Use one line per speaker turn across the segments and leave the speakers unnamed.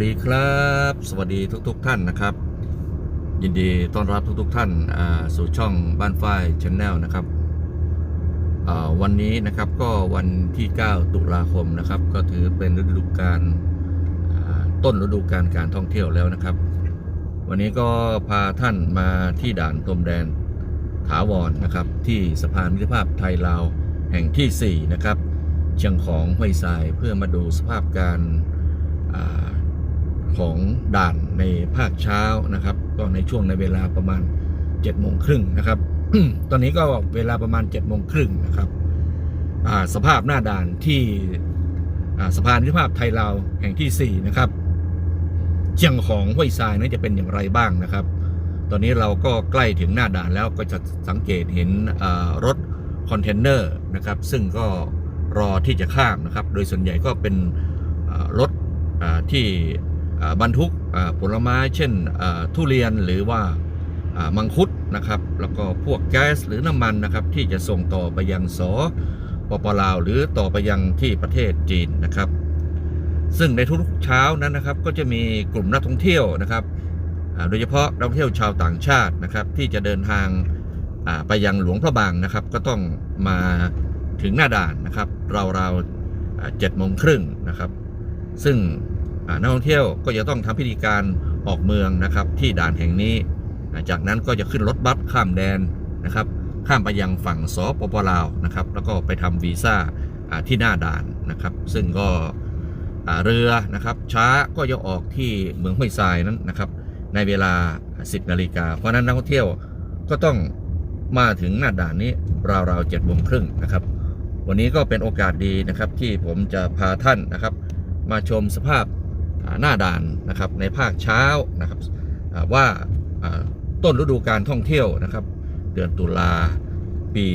วัสดีครับ สวัสดีทุกๆทท่านนะครับ ยินดีต้อนรับทุกๆทท่านสู่ช่องบ้านฝ้ายชาแนลนะครับวันนี้นะครับก็วันที่ 9 ตุลาคมนะครับ ก็ถือเป็นฤดูกาลต้นฤดูกาลการท่องเที่ยวแล้วนะครับ วันนี้ก็พาท่านมาที่ด่านพรมแดนถาวรนะครับ ที่สะพานมิตรภาพไทยลาวแห่งที่ 4 นะครับเชียงของห้วยทรายเพื่อมาดูสภาพการ ของด่านในภาคเช้านะครับ ก็ในช่วงในเวลาประมาณ7จ็ดโมงครึ่งนะครับ ตอนนี้ก็เวลาประมาณ7จ็ดโมงครึ่งนะครับสภาพหน้าด่านที่สะพานมิตรภาพไทยลาวแห่งที่ 4 นะครับเชียงของห้วยทรายนั้นจะเป็นอย่างไรบ้างนะครับ ตอนนี้เราก็ใกล้ถึงหน้าด่านแล้วก็จะสังเกตเห็นรถคอนเทนเนอร์นะครับ ซึ่งก็รอที่จะข้ามนะครับ โดยส่วนใหญ่ก็เป็นรถที่ บรรทุกผลไม้เช่นทุเรียนหรือว่ามังคุดนะครับ แล้วก็พวกแก๊สหรือน้ำมันนะครับ ที่จะส่งต่อไปยังสปปลาว หรือต่อไปยังที่ประเทศจีนนะครับ ซึ่งในทุกเช้านั้นนะครับ ก็จะมีกลุ่มนักท่องเที่ยวนะครับโดยเฉพาะนักท่องเที่ยวชาวต่างชาตินะครับ ที่จะเดินทางไปยังหลวงพระบางนะครับ ก็ต้องมาถึงหน้าด่านนะครับราวๆเจ็ดโมงครึ่งนะครับ ซึ่ง นักท่องเที่ยวก็จะต้องทำพิธีการออกเมืองนะครับที่ด่านแห่งนี้ จากนั้นก็จะขึ้นรถบัสข้ามแดนนะครับ ข้ามไปยังฝั่งสปปลาวนะครับ แล้วก็ไปทำวีซ่าที่หน้าด่านนะครับ ซึ่งก็เรือนะครับ ช้าก็จะออกที่เมืองห้วยทรายนั้นนะครับ ในเวลา 10นาฬิกาเพราะนั้นนักท่องเที่ยวก็ต้องมาถึงหน้าด่านนี้ราวๆเจ็ดโมงครึ่งนะครับ วันนี้ก็เป็นโอกาสดีนะครับที่ผมจะพาท่านนะครับ มาชมสภาพ หน้าด่านนะครับในภาคเช้านะครับว่าต้นฤดูการท่องเที่ยวนะครับ เดือนตุลาปี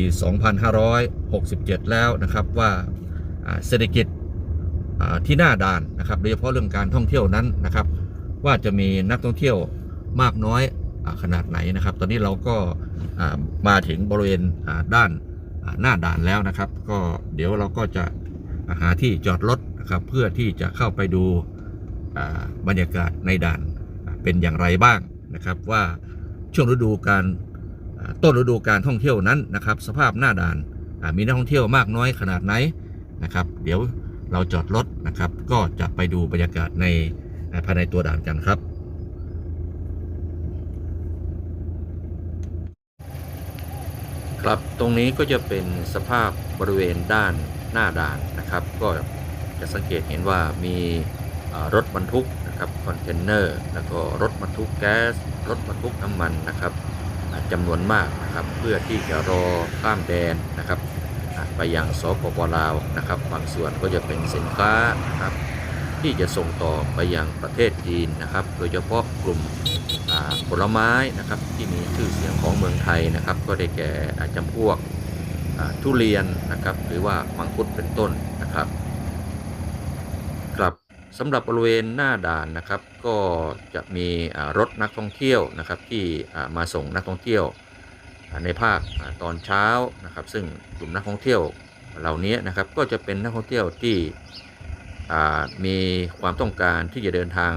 2567 แล้วนะครับว่าเศรษฐกิจที่หน้าด่านนะครับโดยเฉพาะเรื่องการท่องเที่ยวนั้นนะครับ ว่าจะมีนักท่องเที่ยวมากน้อยอขนาดไหนนะครับ ตอนนี้เราก็มาถึงบริเวณด้านหน้าด่านแล้วนะครับ ก็เดี๋ยวเราก็จะหาที่จอดรถนะครับเพื่อที่จะเข้าไปดู บรรยากาศในด่านเป็นอย่างไรบ้างนะครับว่าช่วงฤดูการต้นฤดูการท่องเที่ยวนั้นนะครับสภาพหน้าด่านมีนักท่องเที่ยวมากน้อยขนาดไหนนะครับเดี๋ยวเราจอดรถนะครับ ก็จะไปดูบรรยากาศในภายในตัวด่านกันครับครับตรงนี้ก็จะเป็นสภาพบริเวณด้านหน้าด่านนะครับ ก็จะสังเกตเห็นว่ามี รถบรรทุกนะครับคอนเทนเนอร์แล้วก็รถบรรทุกแก๊ส รถบรรทุกน้ำมันนะครับจำนวนมากนะครับเพื่อที่จะรอข้ามแดนนะครับ ไปยังสปปลาวนะครับ บางส่วนก็จะเป็นสินค้านะครับ ที่จะส่งต่อไปยังประเทศจีนนะครับ โดยเฉพาะกลุ่มผลไม้นะครับที่มีชื่อเสียงของเมืองไทยนะครับ ก็ได้แก่อาจำพวกทุเรียนนะครับ หรือว่ามังคุดเป็นต้นนะครับ สำหรับบริเวณหน้าด่านนะครับ ก็จะมีรถนักท่องเที่ยวนะครับ ที่มาส่งนักท่องเที่ยวในภาคตอนเช้านะครับ ซึ่งกลุ่มนักท่องเที่ยวเหล่านี้นะครับก็จะเป็นนักท่องเที่ยวที่มีความต้องการที่จะเดินทาง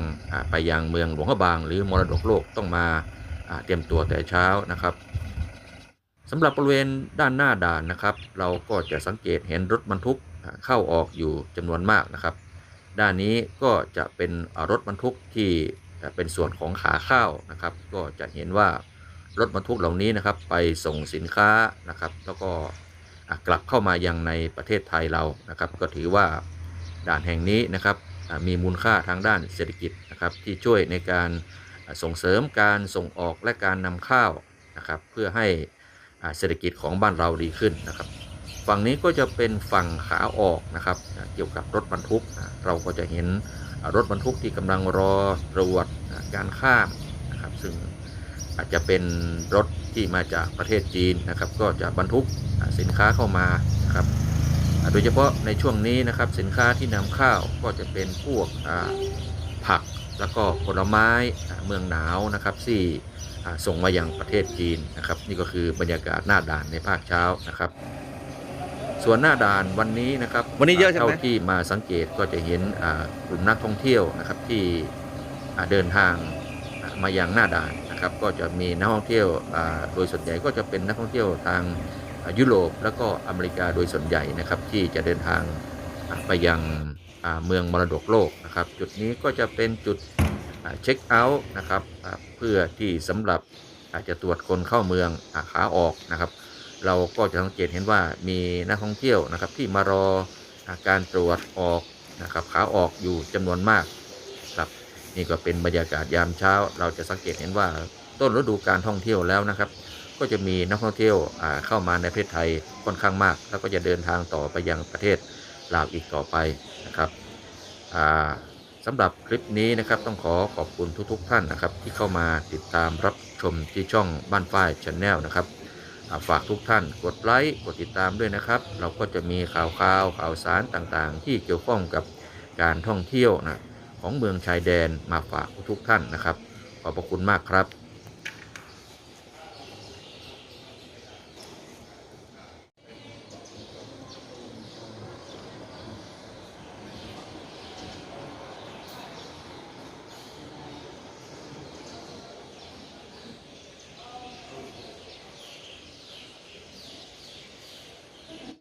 ไปยังเมืองหลวงพระบาง หรือมรดกโลกต้องมาเตรียมตัวแต่เช้านะครับสำหรับบริเวณด้านหน้าด่านนะครับ เราก็จะสังเกตเห็นรถบรรทุกเข้าออกอยู่จำนวนมากนะครับ ด้านนี้ก็จะเป็นรถบรรทุกที่เป็นส่วนของขาเข้านะครับ ก็จะเห็นว่ารถบรรทุกเหล่านี้นะครับไปส่งสินค้านะครับ แล้วก็กลับเข้ามายังในประเทศไทยเรานะครับ ก็ถือว่าด่านแห่งนี้นะครับมีมูลค่าทางด้านเศรษฐกิจนะครับ ที่ช่วยในการส่งเสริมการส่งออกและการนำเข้าวนะครับ เพื่อให้เศรษฐกิจของบ้านเราดีขึ้นนะครับ ฝั่งนี้ก็จะเป็นฝั่งขาออกนะครับ เกี่ยวกับรถบรรทุก เราก็จะเห็นรถบรรทุกที่กำลังรอตรวจการข้ามนะครับ ซึ่งอาจจะเป็นรถที่มาจากประเทศจีนนะครับ ก็จะบรรทุกสินค้าเข้ามานะครับ โดยเฉพาะในช่วงนี้นะครับสินค้าที่นำเข้าก็จะเป็นพวกผักแล้วก็ผลไม้เมืองหนาวนะครับที่ส่งมาอยังประเทศจีนนะครับ นี่ก็คือบรรยากาศหน้าด่านในภาคเช้านะครับ ส่วนหน้าด่านวันนี้นะครับ
วันนี้เยอะใช่ไหม
ท่าที่มาสังเกตก็จะเห็นอ่ากลุ่มนักท่องเที่ยวนะครับที่อ่าเดินทางอ่ามายังหน้าด่านนะครับ ก็จะมีนักท่องเที่ยวอ่าโดยส่วนใหญ่ก็จะเป็นนักท่องเที่ยวทางอ่ายุโรปแล้วก็อเมริกาโดยส่วนใหญ่นะครับที่จะเดินทางอ่าไปยังอ่าเมืองมรดกโลกนะครับ จุดนี้ก็จะเป็นจุดเช็คเอาท์นะครับอ่าเพื่อที่สำหรับอาจจะตรวจคนเข้าเมืองอาขาออกนะครับ เราก็จะสังเกตเห็นว่ามีนักท่องเที่ยวนะครับที่มารออาการตรวจออกนะครับขาออกอยู่จำนวนมากครับนี่ก็เป็นบรรยากาศยามเช้า เราจะสังเกตเห็นว่าต้นฤดูการท่องเที่ยวแล้วนะครับ ก็จะมีนักท่องเที่ยวเข้ามาในประเทศไทยค่อนข้างมาก แล้วก็จะเดินทางต่อไปยังประเทศลาวอีกต่อไปนะครับอ่าสำหรับคลิปนี้นะครับต้องขอขอบคุณทุกๆท่านนะครับที่เข้ามาติดตามรับชมที่ช่องบ้านฝ้ายชาแนลนะครับ ฝากทุกท่านกดไลค์กดติดตามด้วยนะครับ เราก็จะมีข่าวข่าวข่าวสารต่างๆ ที่เกี่ยวข้องกับการท่องเที่ยวนะของเมืองชายแดนมาฝากทุกท่านนะครับ ขอบพระคุณมากครับ